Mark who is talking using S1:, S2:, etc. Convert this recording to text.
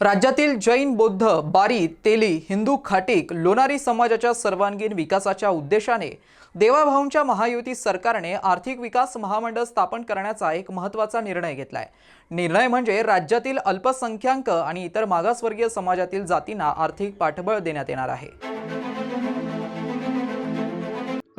S1: राज्यातील जैन बौद्ध बारी तेली हिंदू खाटीक लोणारी समाजाच्या सर्वांगीण विकासाच्या उद्देशाने देवाभाऊंच्या महायुती सरकारने आर्थिक विकास महामंडळ स्थापन करण्याचा एक महत्त्वाचा निर्णय घेतलाय. निर्णय म्हणजे राज्यातील अल्पसंख्याक आणि इतर मागासवर्गीय समाजातील जातींना आर्थिक पाठबळ देण्यात येणार आहे.